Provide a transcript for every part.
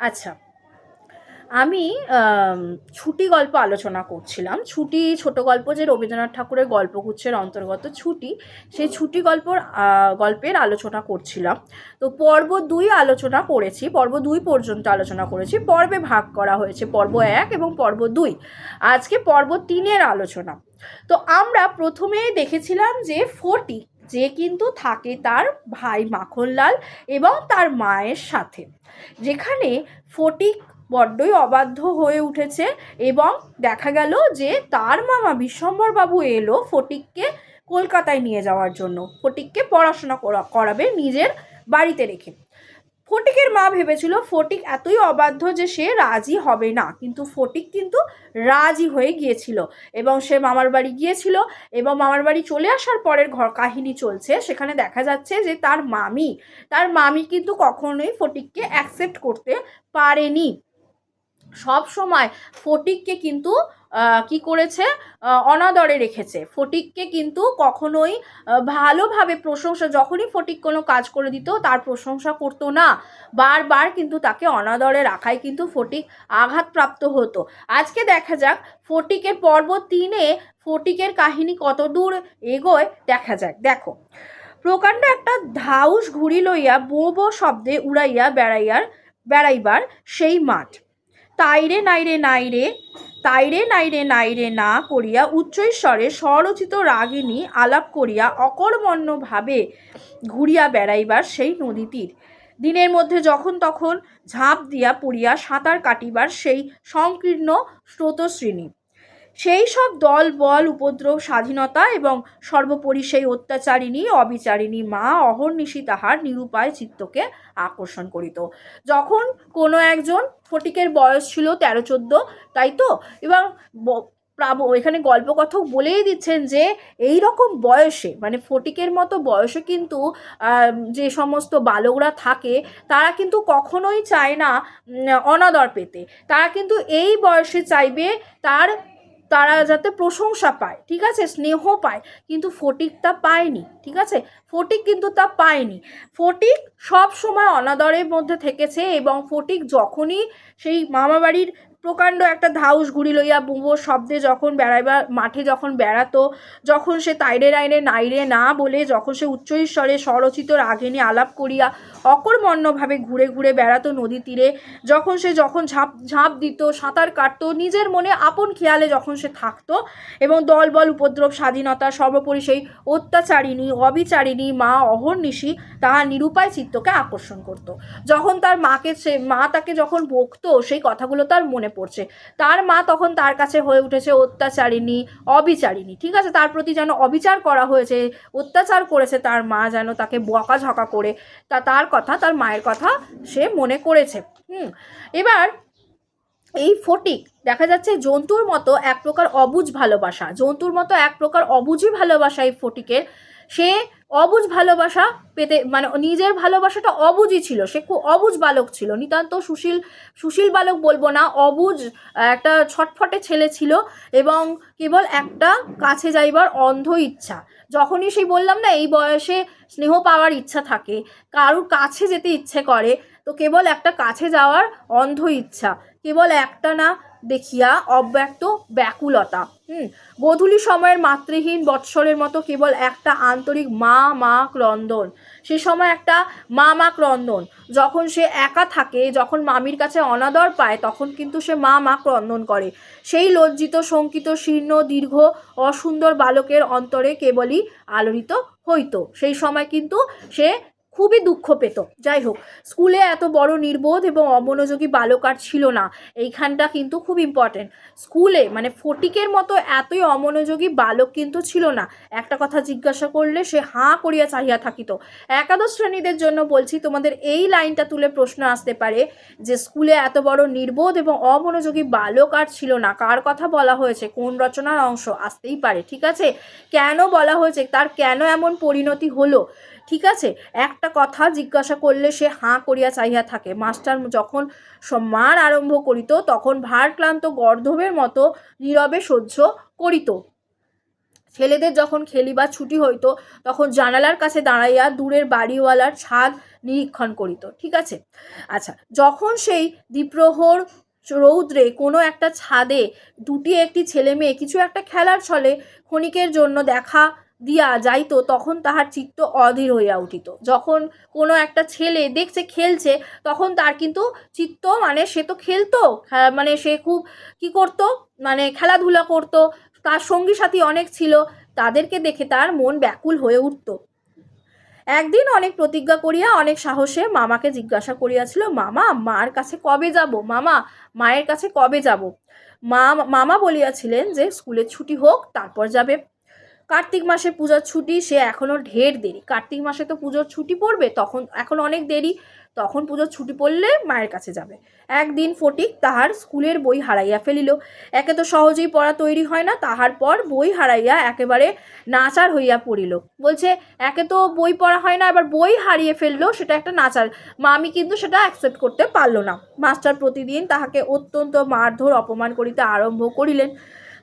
আচ্ছা। আমি ছুটি গল্প আলোচনা করছিলাম। ছুটি ছোট গল্প যে রবীন্দ্রনাথ ঠাকুরের গল্পগুচ্ছের অন্তর্গত ছুটি, সেই ছুটি গল্পর গল্পের আলোচনা করছিলাম। তো পর্ব দুই আলোচনা করেছি, পর্ব দুই পর্যন্ত আলোচনা করেছি। পর্বে ভাগ করা হয়েছে, পর্ব এক এবং পর্ব দুই। আজকে পর্ব তিনের আলোচনা। তো আমরা প্রথমে দেখেছিলাম যে ফটি যে কিন্তু থাকে তার ভাই মাখনলাল এবং তার মায়ের সাথে। যেখানে ফটিক বড্ডই অবাধ্য হয়ে উঠেছে এবং দেখা গেল যে তার মামা বিশ্বম্বরবাবু এলো ফটিককে কলকাতায় নিয়ে যাওয়ার জন্য। ফটিককে পড়াশোনা করা- করাবে নিজের বাড়িতে রেখে। ফটিকের মা ভেবেছিল ফটিক এতই অবাধ্য যে সে রাজি হবে না। কিন্তু ফটিক কিন্তু রাজি হয়ে গিয়েছিল এবং সে মামার বাড়ি গিয়েছিল এবং মামার বাড়ি চলে আসার পরের ঘর কাহিনী চলছে। সেখানে দেখা যাচ্ছে যে তার মামি তার মামি কিন্তু কখনোই ফটিককে অ্যাকসেপ্ট করতে পারেনি। সব সময় ফটিককে কিন্তু কি করেছে? অনাদরে রেখেছে। ফটিককে কিন্তু কখনোই ভালোভাবে প্রশংসা, যখনই ফটিক কোনো কাজ করে দিত, তার প্রশংসা করতো না। বারবার কিন্তু তাকে অনাদরে রাখায় কিন্তু ফটিক আঘাতপ্রাপ্ত হতো। আজকে দেখা যাক, ফটিকের পর্ব তিনে ফটিকের কাহিনী কত দূর এগোয়, দেখা যাক। দেখো, প্রকাণ্ড একটা ধাউস ঘুরি লইয়া বো বো শব্দে উড়াইয়া বেড়াইয়ার, বেড়াইবার সেই মাঠ। তাইরে নাইরে নাইরে, তাইরে নাইরে নাইরে না করিয়া উচ্চৈস্বরে স্বরচিত রাগিনী আলাপ করিয়া অকর্মণ্যভাবে ঘুরিয়া বেড়াইবার সেই নদী তীর দিনের মধ্যে যখন তখন ঝাঁপ দিয়া পড়িয়া সাঁতার কাটিবার সেই সংকীর্ণ স্রোতশ্রেণী। সেই সব দল, বল, উপদ্রব, স্বাধীনতা এবং সর্বোপরি সেই অত্যাচারিণী, অবিচারিণী মা অহর্নিশি তাহার নিরুপায় চিত্তকে আকর্ষণ করিত। যখন কোনো একজন ফটিকের বয়স ছিল তেরো, চোদ্দ, তাই তো? এবং এখানে গল্প কথাও বলেই দিচ্ছেন যে এই রকম বয়সে মানে ফটিকের মতো বয়সে কিন্তু যে সমস্ত বালকরা থাকে, তারা কিন্তু কখনোই চায় না অনাদর পেতে। তারা কিন্তু এই বয়সে চাইবে তার তারা যাতে প্রশংসা পায়, ঠিক আছে? স্নেহ পায়, কিন্তু ফটিক তা পায়নি, ঠিক আছে? ফটিক কিন্তু তা পায়নি। ফটিক সব সময় অনাদরের মধ্যে থেকেছে এবং ফটিক যখনই সেই মামাবাড়ির প্রকাণ্ড একটা ধাউস ঘুড়ি লইয়া বুবো শব্দে যখন বেড়াইবার, মাঠে যখন বেড়াতো, যখন সে তাইরে রাইরে নাইরে না বলে, যখন সে উচ্চৈস্বরে স্বরচিত রাগিনী আলাপ করিয়া অকর্মণ্যভাবে ঘুরে ঘুরে বেড়াতো নদী তীরে, যখন সে যখন ঝাঁপ ঝাঁপ দিত, সাঁতার কাটতো, নিজের মনে আপন খেয়ালে যখন সে থাকতো এবং দলবল, উপদ্রব, স্বাধীনতা, সর্বোপরি সেই অত্যাচারিণী, অবিচারিণী মা অহর্নিশি তাহার নিরুপায় চিত্তকে আকর্ষণ করত। যখন তার মাকে সে, মা তাকে যখন বকতো, সেই কথাগুলো তার মনে পড়ছে। তার মা তখন তার কাছে হয়ে উঠেছে অত্যাচারিণী, অবিচারিণী, ঠিক আছে? তার প্রতি যেন অবিচার করা হয়েছে, অত্যাচার করেছে তার মা যেন তাকে বকাঝকা করে, তা তার কথা, তার মায়ের কথা সে মনে করেছে। হুম, এবার এই ফটিক, দেখা যাচ্ছে জন্তুর মতো এক প্রকার অবুজ ভালোবাসা, জন্তুর মতো এক প্রকার অবুঝি ভালোবাসা এই ফটিকের। সে অবুজ ভালোবাসা পেতে মানে নিজের ভালোবাসাটা অবুজই ছিল। সে খুব অবুজ বালক ছিল। নিতান্ত সুশীল সুশীল বালক বলব না, অবুজ একটা ছটফটে ছেলে ছিল এবং কেবল একটা কাছে যাইবার অন্ধ ইচ্ছা। যখনই সেই বললাম না, এই বয়সে স্নেহ পাওয়ার ইচ্ছা থাকে, কারুর কাছে যেতে ইচ্ছে করে, তো কেবল একটা কাছে যাওয়ার অন্ধ ইচ্ছা। কেবল একটা না দেখিয়া অব্যক্ত ব্যাকুলতা। হুম, গোধূলি সময়ের মাতৃহীন বৎসরের মতো কেবল একটা আন্তরিক মা মা ক্রন্দন সে সময় একটা মা মা ক্রন্দন যখন সে একা থাকে, যখন মামির কাছে অনাদর পায়, তখন কিন্তু সে মা মা ক্রন্দন করে। সেই লজ্জিত, শঙ্কিত, শীর্ণ, দীর্ঘ, অসুন্দর বালকের অন্তরে কেবলই আলোড়িত হইতো। সেই সময় কিন্তু সে খুবই দুঃখ পেত। যাই হোক, স্কুলে এত বড় নির্বোধ এবং অমনোযোগী বালক আর ছিল না। এইখানটা কিন্তু খুব ইম্পর্টেন্ট স্কুলে মানে ফটিকের মতো এতই অমনোযোগী বালক কিন্তু ছিল না। একটা কথা জিজ্ঞাসা করলে সে হাঁ করিয়া চাহিয়া থাকিত। একাদশ শ্রেণীদের জন্য বলছি, তোমাদের এই লাইনটা তুলে প্রশ্ন আসতে পারে যে স্কুলে এত বড় নির্বোধ এবং অমনোযোগী বালক আর ছিল না। কার কথা বলা হয়েছে? কোন রচনার অংশ? আসতেই পারে, ঠিক আছে? কেন বলা হয়েছে? তার কেন এমন পরিণতি হলো? ঠিক আছে? একটা কথা জিজ্ঞাসা করলে সে হাঁ করিয়া চাহিয়া থাকে। মাস্টার যখন সম্মান আরম্ভ করিত, তখন ভারক্লান্ত গর্ধবের মতো নীরবে সহ্য করিত। ছেলেদের যখন খেলি বা ছুটি হইতো, তখন জানালার কাছে দাঁড়াইয়া দূরের বাড়িওয়ালার ছাদ নিরীক্ষণ করিত। ঠিক আছে? আচ্ছা যখন সেই দ্বিপ্রহর রৌদ্রে কোনো একটা ছাদে দুটি একটি ছেলে মেয়ে কিছু একটা খেলার ছলে ক্ষণিকের জন্য দেখা দিয়া যাইতো, তখন তাহার চিত্ত অধীর হইয়া উঠিত। যখন কোনো একটা ছেলে দেখছে, খেলছে, তখন তার কিন্তু চিত্ত মানে সে তো খেলতো মানে সে খুব কি করতো মানে খেলাধুলা করতো, তার সঙ্গী সাথী অনেক ছিল, তাদেরকে দেখে তার মন ব্যাকুল হয়ে উঠত। একদিন অনেক প্রতিজ্ঞা করিয়া, অনেক সাহসে মামাকে জিজ্ঞাসা করিয়াছিল, মামা, মার কাছে কবে যাব? মামা, মায়ের কাছে কবে যাব? মা, মামা বলিয়াছিলেন যে স্কুলের ছুটি হোক, তারপর যাবে। কার্তিক মাসে পূজার ছুটি, সে এখনও ঢের দেরি। কার্তিক মাসে তো পুজোর ছুটি পড়বে, তখন, এখন অনেক দেরি, তখন পুজোর ছুটি পড়লে মায়ের কাছে যাবে। একদিন ফটিক তাহার স্কুলের বই হারাইয়া ফেলিল। একে তো সহজেই পড়া তৈরি হয় না, তাহার পর বই হারাইয়া একেবারে নাচার হইয়া পড়িল। বলছে, একে তো বই পড়া হয় না, এবার বই হারিয়ে ফেলল, সেটা একটা নাচার। মামি কিন্তু সেটা অ্যাকসেপ্ট করতে পারল না। মাস্টার প্রতিদিন তাহাকে অত্যন্ত মারধর, অপমান করিতে আরম্ভ করিলেন।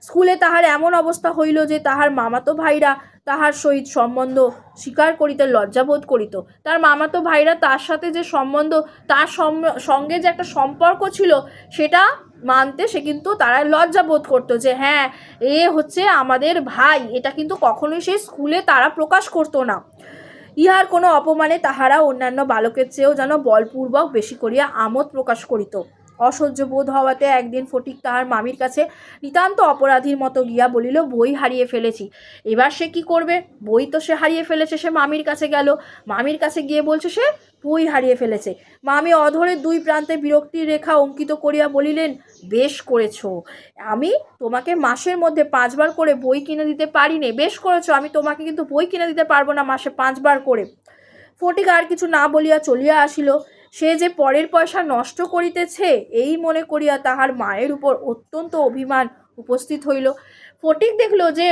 স্কুলে তাহার এমন অবস্থা হইল যে তাহার মামাতো ভাইরা তাহার সহিত সম্বন্ধ স্বীকার করিতে লজ্জাবোধ করিত। তার মামাতো ভাইরা তার সাথে যে সম্বন্ধ, তার সঙ্গে যে একটা সম্পর্ক ছিল, সেটা মানতে সে কিন্তু তারা লজ্জা বোধ করতো যে হ্যাঁ এ হচ্ছে আমাদের ভাই। এটা কিন্তু কখনোই সেই স্কুলে তারা প্রকাশ করতো না। ইহার কোনো অপমানে তাহারা অন্যান্য বালকের চেয়েও যেন বলপূর্বক বেশি করিয়া আমোদ প্রকাশ করিত। অসহ্য বোধ হওয়াতে একদিন ফটিক তাহার মামির কাছে নিতান্ত অপরাধীর মতো গিয়া বলিল, বই হারিয়ে ফেলেছি। এবার সে কি করবে? বই তো সে হারিয়ে ফেলেছে, সে মামির কাছে গেল। মামির কাছে গিয়ে বলছে, সে বই হারিয়ে ফেলেছে। মামি অধরের দুই প্রান্তে বিরক্তির রেখা অঙ্কিত করিয়া বলিলেন, বেশ করেছ। আমি তোমাকে মাসের মধ্যে পাঁচবার করে বই কিনে দিতে পারি নে বেশ করেছ, আমি তোমাকে কিন্তু বই কিনে দিতে পারব না মাসে পাঁচবার করে। ফটিক আর কিছু না বলিয়া চলিয়া আসিল। সে যে পরের পয়সা নষ্ট করিতেছে, এই মনে করিয়া তাহার মায়ের উপর অত্যন্ত অভিমান উপস্থিত হইল। ফটিক দেখল যে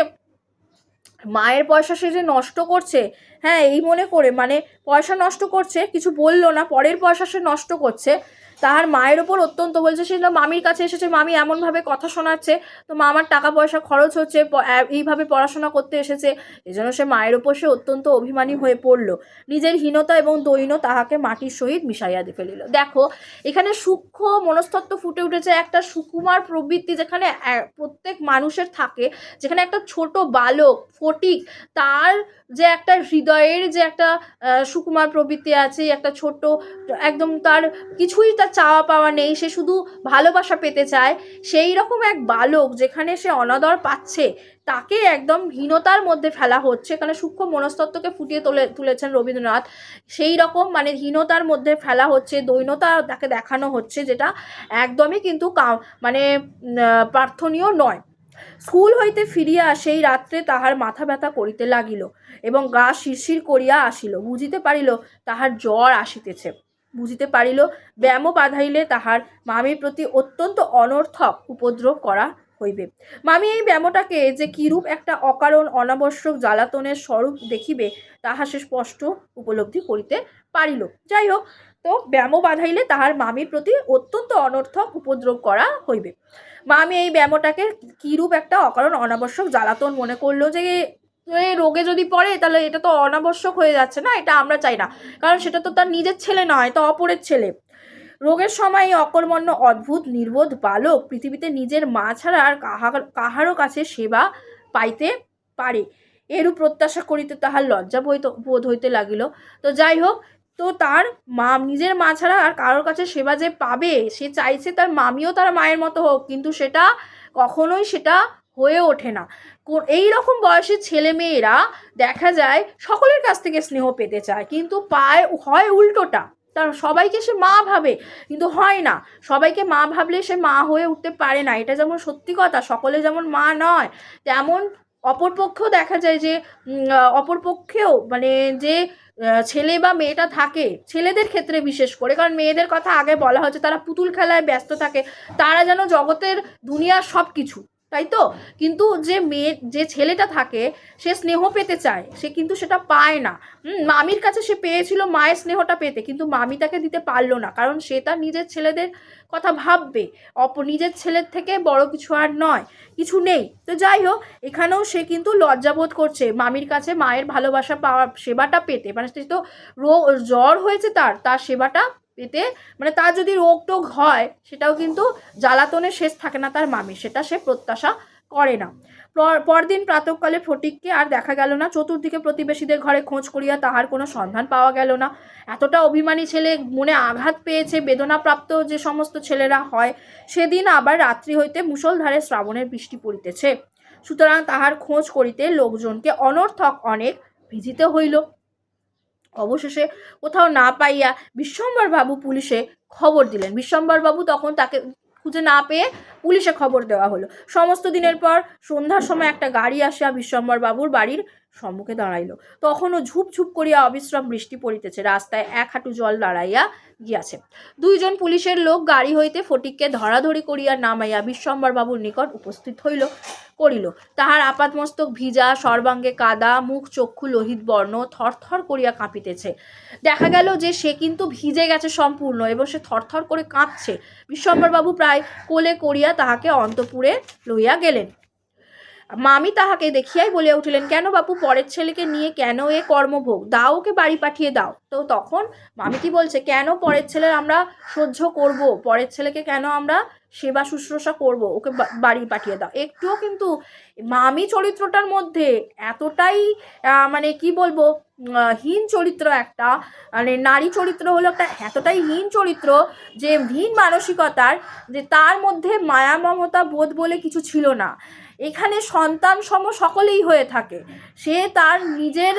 মায়ের পয়সা সে যে নষ্ট করছে হ্যাঁ এই মনে করে মানে পয়সা নষ্ট করছে, কিছু বলল না, পরের পয়সা সে নষ্ট করছে। তাহার মায়ের ওপর অত্যন্ত বলছে, সে মামির কাছে এসেছে, মামি এমনভাবে কথা শোনাচ্ছে, তো মামার টাকা পয়সা খরচ হচ্ছে এইভাবে পড়াশোনা করতে এসেছে, এজন্য সে মায়ের ওপর সে অত্যন্ত অভিমানী হয়ে পড়ল। নিজের হীনতা এবং দৈন্য তাহাকে মাটির সহিত মিশাইয়া ফেলিল। দেখো, এখানে সূক্ষ্ম মনস্তত্ত্ব ফুটে উঠেছে একটা সুকুমার প্রবৃত্তি যেখানে প্রত্যেক মানুষের থাকে, যেখানে একটা ছোট বালক, ফটিক, তার যে একটা হৃদয়ের যে একটা সুকুমার প্রবৃত্তি আছে, একটা ছোট, একদম তার কিছুই তার চাওয়া পাওয়া নেই, সে শুধু ভালোবাসা পেতে চায়। সেই রকম এক বালক যেখানে সে অনাদর পাচ্ছে, তাকে একদম হীনতার মধ্যে ফেলা হচ্ছে। এখানে সূক্ষ্ম মনস্তত্ত্বকে ফুটিয়ে তোলে, তুলেছেন রবীন্দ্রনাথ। সেই রকম মানে হীনতার মধ্যে ফেলা হচ্ছে দৈন্যতা তাকে দেখানো হচ্ছে, যেটা একদমই কিন্তু মানে প্রার্থনীয় নয়। স্কুল হইতে ফিরিয়া সেই রাত্রে তাহার মাথা ব্যথা করিতে লাগিল এবং গা শিরশির করিয়া আসিল। বুঝিতে পারিল তাহার জ্বর আসিতেছে। বুঝিতে পারিল ব্যায়ামও বাধাইলে তাহার মামির প্রতি অত্যন্ত অনর্থক উপদ্রব করা হইবে। মামি এই ব্যায়ামটাকে যে কিরূপ একটা অকারণ, অনাবশ্যক, জ্বালাতনের স্বরূপ দেখিবে, তাহা সে স্পষ্ট উপলব্ধি করিতে পারিল। যাই হোক, তো ব্যায়ামও বাধাইলে তাহার মামির প্রতি অত্যন্ত অনর্থক উপদ্রব করা হইবে। মামি এই ব্যায়ামটাকে কিরূপ একটা অকারণ, অনাবশ্যক, জ্বালাতন মনে করল যে রোগে যদি পড়ে, তাহলে এটা তো অনাবশ্যক হয়ে যাচ্ছে না? এটা আমরা চাই না। কারণ সেটা তো তার নিজের ছেলে নয়, তো অপরের ছেলে। রোগের সময় অকর্মণ্য, অদ্ভুত, নির্বোধ বালক পৃথিবীতে নিজের মা ছাড়া আর কাহার, কাহারও কাছে সেবা পাইতে পারে। এরূপ প্রত্যাশা করিতে তাহার লজ্জা বোধ হইতে লাগিল। তো যাই হোক, তো তার মা, নিজের মা ছাড়া আর কারোর কাছে সেবা যে পাবে, সে চাইছে তার মামিও তার মায়ের মতো হোক, কিন্তু সেটা কখনোই সেটা হয়ে ওঠে না। এই রকম বয়সের ছেলে মেয়েরা দেখা যায় সকলের কাছ থেকে স্নেহ পেতে চায়, কিন্তু পায়, হয় উল্টোটা। তার সবাইকে সে মা ভাবে, কিন্তু হয় না। সবাইকে মা ভাবলে সে মা হয়ে উঠতে পারে না। এটা যেমন সত্যি কথা, সকলে যেমন মা নয়, তেমন অপরপক্ষেও দেখা যায় যে অপরপক্ষেও মানে যে ছেলে বা মেয়েটা থাকে, ছেলেদের ক্ষেত্রে বিশেষ করে, কারণ মেয়েদের কথা আগে বলা হচ্ছে তারা পুতুল খেলায় ব্যস্ত থাকে, তারা যেন জগতের, দুনিয়ার সব কিছু তাই তো কিন্তু যে মেয়ে, যে ছেলেটা থাকে, সে স্নেহ পেতে চায়। সে কিন্তু সেটা পায় না। মামির কাছে সে পেয়েছিল মায়ের স্নেহটা পেতে, কিন্তু মামি তাকে দিতে পারল না, কারণ সে তার নিজের ছেলেদের কথা ভাববে। অপ নিজের ছেলের থেকে বড় কিছু আর নয়, কিছু নেই। তো যাই হোক, এখানেও সে কিন্তু লজ্জাবোধ করছে। মামির কাছে মায়ের ভালোবাসা পাওয়া, সেবাটা পেতে মানে সে তো রোগ জ্বর হয়েছে তার তার সেবাটা পেতে মানে তার যদি রোগ টোগ হয়, সেটাও কিন্তু জ্বালাতনের শেষ থাকে না তার মামি, সেটা সে প্রত্যাশা করে না। পর- পরদিন প্রাতকালে ফটিককে আর দেখা গেল না, চতুর্দিকে প্রতিবেশীদের ঘরে খোঁজ করিয়া তাহার কোনো সন্ধান পাওয়া গেল না। এতটা অভিমানী ছেলে মনে আঘাত পেয়েছে, বেদনাপ্রাপ্ত যে সমস্ত ছেলেরা হয়, সেদিন আবার রাত্রি হইতে মুষলধারে শ্রাবণের বৃষ্টি পড়িতেছে। সুতরাং তাহার খোঁজ করিতে লোকজনকে অনর্থক অনেক ভিজিতে হইল। অবশেষে কোথাও না পাইয়া বিশ্বম্বর বাবু পুলিশে খবর দিলেন। বিশ্বম্বর বাবু তখন তাকে খুঁজে না পেয়ে পুলিশে খবর দেওয়া হলো। সমস্ত দিনের পর সন্ধ্যার সময় একটা গাড়ি আসিয়া বিশ্বম্বর বাবুর বাড়ির সম্মুখে দাঁড়াইল। তখনও ঝুপ ঝুপ করিয়া অবিশ্রাম বৃষ্টি পড়িতেছে। রাস্তায় এক হাঁটু জল দাঁড়াইয়া গিয়াছে। দুইজন পুলিশের লোক গাড়ি হইতে ফটিককে ধরাধরি করিয়া নামাইয়া বিশ্বম্বর বাবুর নিকট উপস্থিত হইল, করিল। তাহার আপাতমস্তক ভিজা, সর্বাঙ্গে কাদা, মুখ, চক্ষু, লোহিত বর্ণ থরথর করিয়া কাঁপিতেছে। দেখা গেল যে সে কিন্তু ভিজে গেছে সম্পূর্ণ এবং সে থরথর করে কাঁপছে। বিশ্বম্বরবাবু প্রায় কোলে করিয়া তাহাকে অন্তপুরে লইয়া গেলেন। মামি তাহাকে দেখিয়াই বলিয়া উঠিলেন, কেন বাপু, পরের ছেলেকে নিয়ে কেন এ কর্মভোগ? দাও ওকে বাড়ি পাঠিয়ে দাও। তো তখন মামি কি বলছে, কেন পরের ছেলের আমরা সহ্য করব? পরের ছেলেকে কেন আমরা সেবা শুশ্রূষা করব? ওকে বাড়ি পাঠিয়ে দাও। একটুও কিন্তু মামি চরিত্রটার মধ্যে এতটাই মানে কি বলব হীন চরিত্র একটা মানে নারী চরিত্র হলো একটা এতটাই হীন চরিত্র যে হীন মানসিকতার যে, তার মধ্যে মায়া মমতা বোধ বলে কিছু ছিল না। এখানে সন্তান সম সকলেই হয়ে থাকে। সে তার নিজের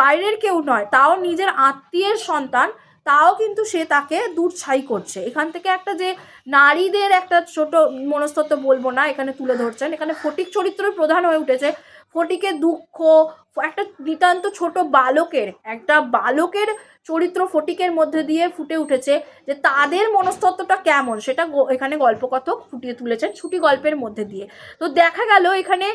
বাইরের কেউ নয়, তাও নিজের আত্মীয়ের সন্তান, তাও কিন্তু সে তাকে দূরছাই করছে। এখান থেকে একটা যে নারীদের একটা ছোট মনস্তত্ব বলব না, এখানে তুলে ধরছেন। এখানে ফটিক চরিত্র প্রধান হয়ে উঠেছে। ফটিকে দুঃখ একটা নিতান্ত ছোট বালকের, একটা বালকের চরিত্র ফটিকের মধ্যে দিয়ে ফুটে উঠেছে যে তাদের মনস্তত্বটা কেমন, সেটা এখানে গল্পকথক ফুটিয়ে তুলেছেন ছুটি গল্পের মধ্যে দিয়ে। তো দেখা গেল এখানে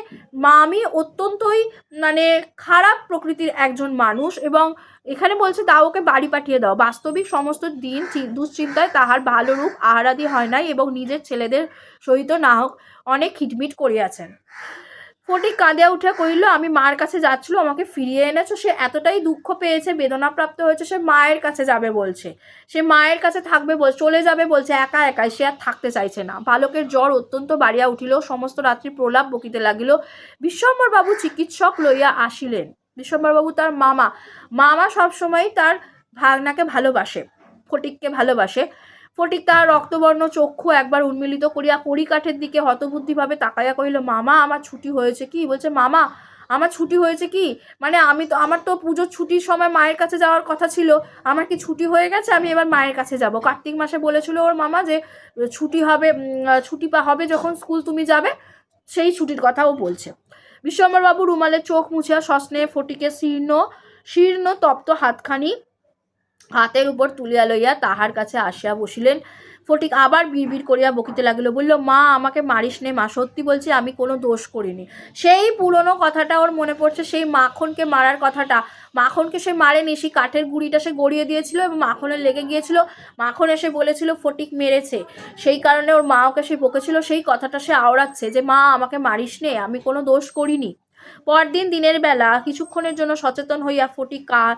মামি অত্যন্তই মানে খারাপ প্রকৃতির একজন মানুষ এবং এখানে বলছে, দাও ওকে বাড়ি পাঠিয়ে দাও। বাস্তবিক সমস্ত দিন দুশ্চিন্তায় তাহার ভালো রূপ আহারাদি হয় নাই এবং নিজের ছেলেদের সহিত না হোক অনেক খিটমিট করিয়াছেন। ফটিক কাঁদিয়া উঠে কহিল, আমি মার কাছে যাচ্ছিল, আমাকে ফিরিয়ে এনেছো। সে এতটাই দুঃখ পেয়েছে, বেদনাপ্রাপ্ত হয়েছে, সে মায়ের কাছে যাবে বলছে। সে মায়ের কাছে থাকবে বল, চলে যাবে বলছে, একা একাই, সে আর থাকতে চাইছে না। বালকের জ্বর অত্যন্ত বাড়িয়া উঠিল, সমস্ত রাত্রি প্রলাপ বকিতে লাগিল। বিশ্বম্বরবাবু চিকিৎসক লইয়া আসিলেন। বিশ্বম্বর বাবু তার মামা। মামা সবসময় তার ভাগনাকে ভালোবাসে, ফটিককে ভালোবাসে। ফটিক তার রক্তবর্ণ চক্ষু একবার উন্মিলিত করিয়া কড়িকাঠের দিকে হতবুদ্ধিভাবে তাকাইয়া কহিল, মামা, আমার ছুটি হয়েছে কি? বলছে, মামা, আমার ছুটি হয়েছে কি? মানে আমি তো, আমার তো পুজোর ছুটির সময় মায়ের কাছে যাওয়ার কথা ছিল। আমার কি ছুটি হয়ে গেছে? আমি এবার মায়ের কাছে যাব। কার্তিক মাসে বলেছিল ওর মামা যে, ছুটি হবে ছুটি পা, হবে যখন স্কুল তুমি যাবে, সেই ছুটির কথাও বলছে। বিশ্বম্বরবাবু রুমালের চোখ মুছিয়া সস্নে ফটিকে শীর্ণ শীর্ণ তপ্ত হাতখানি হাতের উপর তুলিয়া লইয়া তাহার কাছে আসিয়া বসিলেন। ফটিক আবার বিড়বিড় করিয়া বকিতে লাগিল, বলল, মা, আমাকে মারিস নে মা, সত্যি বলছি আমি কোনো দোষ করিনি। সেই পুরনো কথাটা ওর মনে পড়ছে, সেই মাখনকে মারার কথাটা। মাখনকে সে মারেনি, সেই কাঠের গুঁড়িটা সে গড়িয়ে দিয়েছিল এবং মাখনে লেগে গিয়েছিল। মাখন এসে বলেছিল, ফটিক মেরেছে। সেই কারণে ওর মা ওকে সে বকেছিল, সেই কথাটা সে আওড়াচ্ছে যে, মা, আমাকে মারিস নে, আমি কোনো দোষ করিনি। পরদিন দিনের বেলা কিছুক্ষণের জন্য সচেতন হইয়া ফটিক কা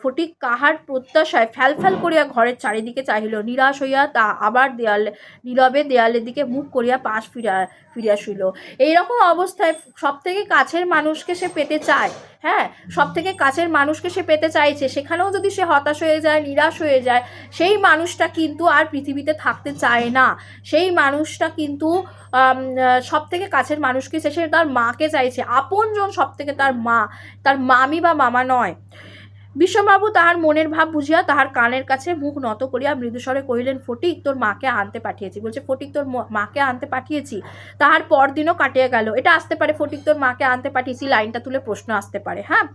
ফটিক কাহার প্রত্যাশায় ফ্যাল ফ্যাল করিয়া ঘরের চারিদিকে চাহিল। নিরাশ হইয়া তা আবার দেয়ালে নীরবে দেয়ালের দিকে মুখ করিয়া পাশ ফিরা, ফিরিয়া শুইল। এইরকম অবস্থায় সব থেকে কাছের মানুষকে সে পেতে চায় হ্যাঁ? সব থেকে কাছের মানুষকে সে পেতে চাইছে, সেখানেও যদি সে হতাশ হয়ে যায়, নিরাশ হয়ে যায়, সেই মানুষটা কিন্তু আর পৃথিবীতে থাকতে চায় না। সেই মানুষটা কিন্তু সব থেকে কাছের মানুষকে সে তার মাকে চাইছে। আপনজন সব থেকে তার মা, তার মামি বা মামা নয়। বিশ্ববাবু তাহার মনের ভাব বুঝিয়া তাহার কানের কাছে মুখ নত করিয়া মৃদুস্বরে কহিলেন, ফটিক তোর মাকে আনতে পাঠিয়েছি। বলছে, ফটিক তোর মাকে আনতে পাঠিয়েছি? তাহার পরদিনও কাটিয়ে গেল। এটা আসতে পারে, ফটিক তোর মাকে আনতে পাঠিয়েছি, লাইনটা তুলে প্রশ্ন আসতে পারে হ্যাঁ?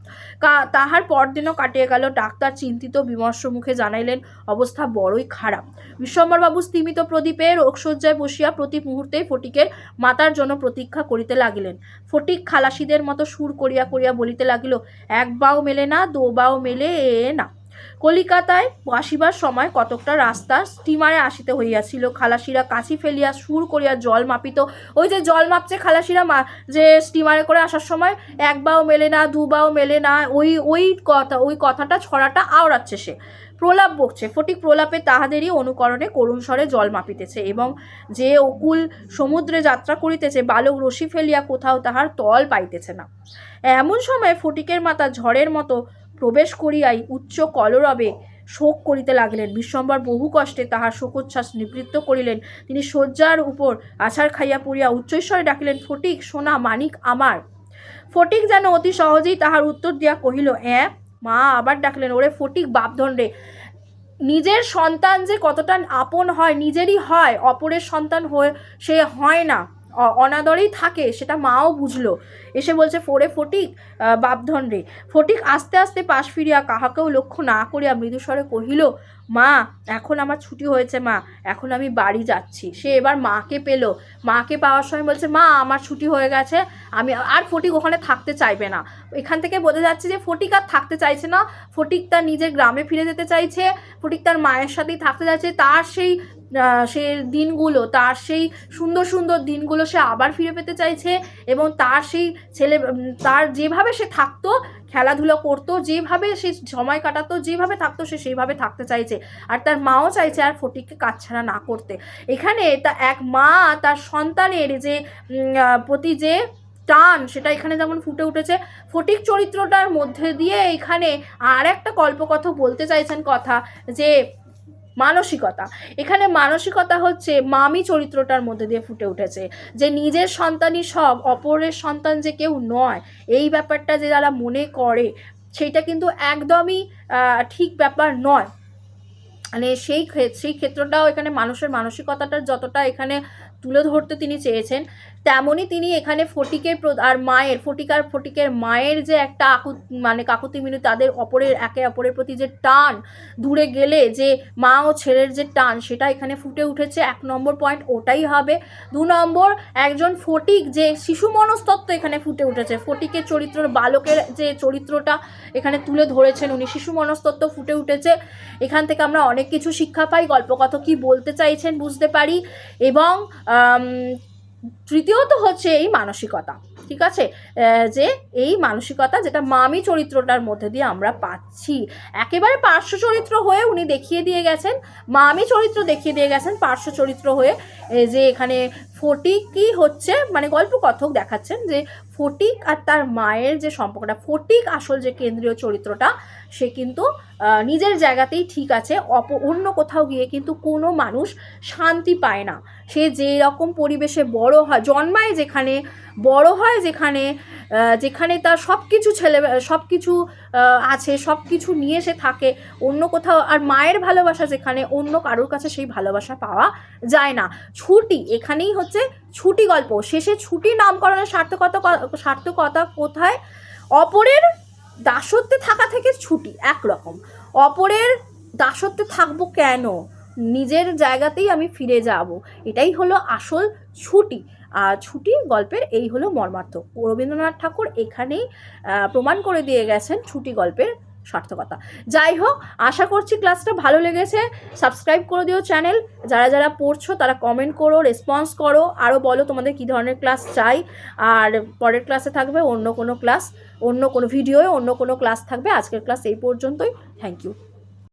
তাহার পরদিনও কাটিয়ে গেল। ডাক্তার চিন্তিত বিমর্ষ মুখে জানাইলেন, অবস্থা বড়ই খারাপ। বিশ্বম্বরবাবু স্তিমিত প্রদীপে রোগশয্যায় বসিয়া প্রতি মুহূর্তেই ফটিকের মাতার জন্য প্রতীক্ষা করিতে লাগিলেন। ফটিক খালাসিদের মতো সুর করিয়া করিয়া বলিতে লাগিল, এক বাও মেলে না, দো বাও মেলে না। কলিকাতায় আসিবার সময় কতকটা রাস্তা স্টিমারে আসিতে হইয়াছিল। খালাসিরা কাছি ফেলিয়া সুর করিয়া জল মাপিত। ওই যে জল মাপছে খালাসিরা মা, যে স্টিমারে করে আসার সময় এক বাও মেলে না, দু বাও মেলে না, ওই ওই কথা, ওই কথাটা ছড়াটা আওড়াচ্ছে সে। প্রলাপ বকছে, ফটিক প্রলাপে তাহাদেরই অনুকরণে করুণ স্বরে জল মাপিতেছে এবং যে অকুল সমুদ্রে যাত্রা করিতেছে, বালক রশি ফেলিয়া কোথাও তাহার তল পাইতেছে না। এমন সময় ফটিকের মাথা ঝড়ের মতো প্রবেশ করিয়াই উচ্চ কলরবে শোক করিতে লাগিলেন। বিশ্বম্বর বহু কষ্টে তাহার শোকোচ্ছ্বাস নিবৃত্ত করিলেন। তিনি শয্যার উপর আছাড় খাইয়া পড়িয়া উচ্চৈস্বরে ডাকিলেন, ফটিক, সোনা, মানিক আমার। ফটিক যেন অতি সহজেই তাহার উত্তর দিয়া কহিল হ্যাঁ মা আবার ডাকলেন, ওরে ফটিক, বাপদণ্ডে। নিজের সন্তান যে কতটা আপন হয়, নিজেরই হয়, অপরের সন্তান হয়ে সে হয় না। অনাদরেই থাকে সেটা মাও বুঝলো। এসে বলছে ফোরে ফটিক আহ, বাপধনরে ফটিক আস্তে আস্তে পাশ ফিরিয়া কাহাকেও লক্ষ্য না করিয়া মৃদুস্বরে কহিল মা এখন আমার ছুটি হয়েছে মা। এখন আমি বাড়ি যাচ্ছি। সে এবার মাকে পেল। মাকে পাওয়ার সময় বলছে মা আমার ছুটি হয়ে গেছে। আমি আর ফটিক ওখানে থাকতে চাইবে না। এখান থেকে বোঝা যাচ্ছে যে ফটিক আর থাকতে চাইছে না। ফটিক তার নিজের গ্রামে ফিরে যেতে চাইছে। ফটিক তার মায়ের সাথেই থাকতে চাইছে তার সেই সে দিনগুলো, তার সেই সুন্দর সুন্দর দিনগুলো সে আবার ফিরে পেতে চাইছে এবং তার সেই ছেলে তার যেভাবে সে থাকতো, খেলাধুলো করতো, যেভাবে সে সময় কাটাতো, যেভাবে থাকতো, সে সেইভাবে থাকতে চাইছে। আর তার মাও চাইছে আর ফটিককে কাছছাড়া না করতে। এখানে তা এক মা তার সন্তানের যে প্রতি যে টান, সেটা এখানে যেমন ফুটে উঠেছে। ফটিক চরিত্রটার মধ্যে দিয়ে এখানে আর একটা কল্পকথক বলতে চাইছেন কথা যে মানসিকতা। এখানে মানসিকতা হচ্ছে মামি চরিত্রটার মধ্যে দিয়ে ফুটে উঠেছে। যে নিজের সন্তানই সব, অপরের সন্তান যে কেউ নয়, এই ব্যাপারটা যে যারা মনে করে, সেইটা কিন্তু একদমই ঠিক ব্যাপার নয়। মানে সেই সেই ক্ষেত্রটাও এখানে মানুষের মানসিকতাটা যতটা এখানে তুলে ধরতে তিনি চেয়েছেন তেমনই তিনি এখানে ফটিকের আর মায়ের, ফটিকার, ফটিকের মায়ের যে একটা আকুত মানে কাকুতি মিনতি তাদের অপরের, একে অপরের প্রতি যে টান দূরে গেলে যে মা ও ছেলের যে টান, সেটা এখানে ফুটে উঠেছে। এক নম্বর পয়েন্ট ওটাই হবে। দু নম্বর, একজন ফটিক যে শিশু মনস্তত্ত্ব এখানে ফুটে উঠেছে। ফটিকের চরিত্র, বালকের যে চরিত্রটা এখানে তুলে ধরেছেন উনি। শিশু মনস্তত্ত্ব ফুটে উঠেছে। এখান থেকে আমরা অনেক কিছু শিক্ষা পাই গল্পকথা কী বলতে চাইছেন বুঝতে পারি। এবং তৃতীয়ত হচ্ছে এই মানসিকতা। ঠিক আছে? যে এই মানসিকতা যেটা মামি চরিত্রটার মধ্যে দিয়ে আমরা পাচ্ছি। একেবারে পার্শ্ব চরিত্র হয়ে উনি দেখিয়ে দিয়ে গেছেন। মামি চরিত্র দেখিয়ে দিয়ে গেছেন পার্শ্ব চরিত্র হয়ে। যে এখানে ফটিকই হচ্ছে মানে গল্পকথক দেখাচ্ছেন যে ফটিক আর তার মায়ের যে সম্পর্কটা, ফটিক আসল যে কেন্দ্রীয় চরিত্রটা, সে কিন্তু নিজের জায়গাতেই ঠিক আছে, অপ, অন্য কোথাও গিয়ে কিন্তু কোনো মানুষ শান্তি পায় না। সে যে রকম পরিবেশে বড় হয়, জন্মায় যেখানে বড় হয় যেখানে যেখানে তার সব কিছু ছেলে সব কিছু আছে সব কিছু নিয়ে সে থাকে, অন্য কোথাও, আর মায়ের ভালোবাসা যেখানে, অন্য কারোর কাছে সেই ভালোবাসা পাওয়া যায় না। ছুটি, এখানেই হচ্ছে ছুটি গল্প। শেষে ছুটি নামকরণের সার্থকতা সার্থকতা কোথায়? অপরের দাসত্বে থাকা থেকে ছুটি একরকম অপরের দাসত্বে থাকব কেন? নিজের জায়গাতেই আমি ফিরে যাব। এটাই হলো আসল ছুটি। ছুটি গল্পের এই হলো মর্মার্থ রবীন্দ্রনাথ ঠাকুর এখানেই প্রমাণ করে দিয়ে গেছেন ছুটি গল্পের সার্থকতা। যাই হোক, আশা করছি ক্লাসটা ভালো লেগেছে। সাবস্ক্রাইব করে দিও চ্যানেল। যারা যারা পড়ছো, তারা কমেন্ট করো রেসপন্স করো। আরও বলো তোমাদের কী ধরনের ক্লাস চাই। আর পরের ক্লাসে থাকবে অন্য কোনো ক্লাস, অন্য কোনো ভিডিওয়ে অন্য কোনো ক্লাস থাকবে। আজকের ক্লাস এই পর্যন্তই। Thank you